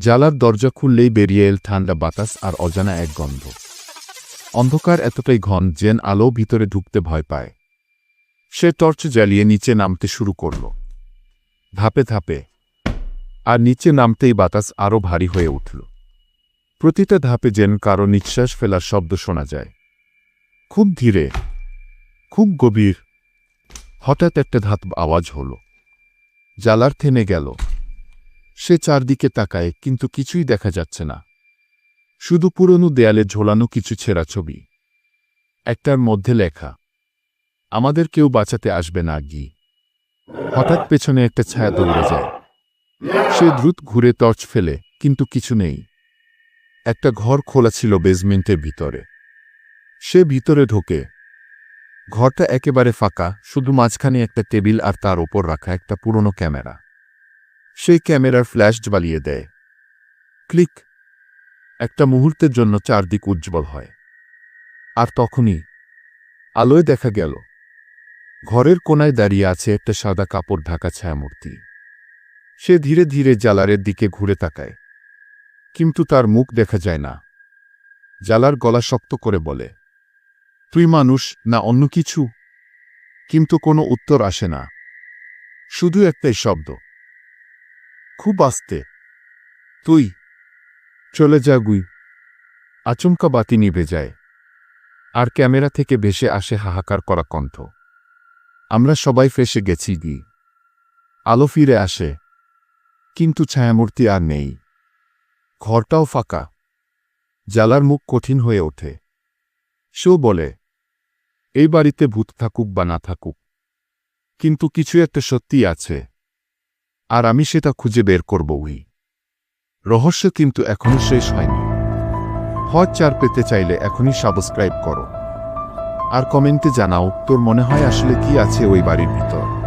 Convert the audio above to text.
জালার দরজা খুললেই বেরিয়ে এল ঠান্ডা বাতাস আর অজানা এক গন্ধ। অন্ধকার এতটাই ঘন যেন আলো ভিতরে ঢুকতে ভয় পায়। সে টর্চ জ্বালিয়ে নিচে নামতে শুরু করল। ধাপে ধাপে। আর নিচে নামতেই বাতাস আরও ভারী হয়ে উঠল। প্রতিটা ধাপে যেন কারও নিঃশ্বাস ফেলার শব্দ শোনা যায়। খুব ধীরে। খুব গভীর। হঠাৎ একটা ধাত আওয়াজ হল। জালার থেমে গেল। সে চারদিকে তাকায়, কিন্তু কিছুই দেখা যাচ্ছে না। শুধু পুরনো দেয়ালে ঝোলানো কিছু ছেঁড়া ছবি। একটার মধ্যে লেখা, আমাদের কেউ বাঁচাতে আসবে না গি হঠাৎ পেছনে একটা ছায়া দৌড়ে যায়। সে দ্রুত ঘুরে টর্চ ফেলে, কিন্তু কিছু নেই। একটা ঘর খোলা ছিল বেজমেন্টের ভিতরে। সে ভিতরে ঢোকে। ঘরটা একেবারে ফাঁকা, শুধু মাঝখানে একটা টেবিল আর তার ওপর রাখা একটা পুরনো ক্যামেরা। সেই ক্যামেরার ফ্ল্যাশ জ্বালিয়ে দেয়। ক্লিক। একটা মুহূর্তের জন্য চারদিক উজ্জ্বল হয়। আর তখনই আলোয় দেখা গেল। ঘরের কোনায় দাঁড়িয়ে আছে একটা সাদা কাপড় ঢাকা ছায়ামূর্তি। সে ধীরে ধীরে জালারের দিকে ঘুরে তাকায়। কিন্তু তার মুখ দেখা যায় না। জালার গলা শক্ত করে বলে, তুই মানুষ না অন্য কিছু? কিন্তু কোনো উত্তর আসে না। শুধু একটাই শব্দ। খুব আস্তে। তুই, চলে যা গুই। আচমকা বাতি নিভে যায়। আর ক্যামেরা থেকে ভেসে আসে হাহাকার করা কণ্ঠ। আমরা সবাই ফেসে গেছি গি। আলো ফিরে আসে। কিন্তু ছায়ামূর্তি আর নেই। ঘরটাও ফাঁকা। জালার মুখ কঠিন হয়ে ওঠে। সেও বলে, এই বাড়িতে ভূত থাকুক বা না থাকুক, কিন্তু কিছু একটা সত্যি আছে। আর আমি সেটা খুঁজে বের করব উই রহস্য কিন্তু এখনও শেষ হয়নি। হজ চার পেতে চাইলে এখনই সাবস্ক্রাইব করো। আর কমেন্টে জানাও, তোর মনে হয় আসলে কি আছে ওই বাড়ির ভিতর?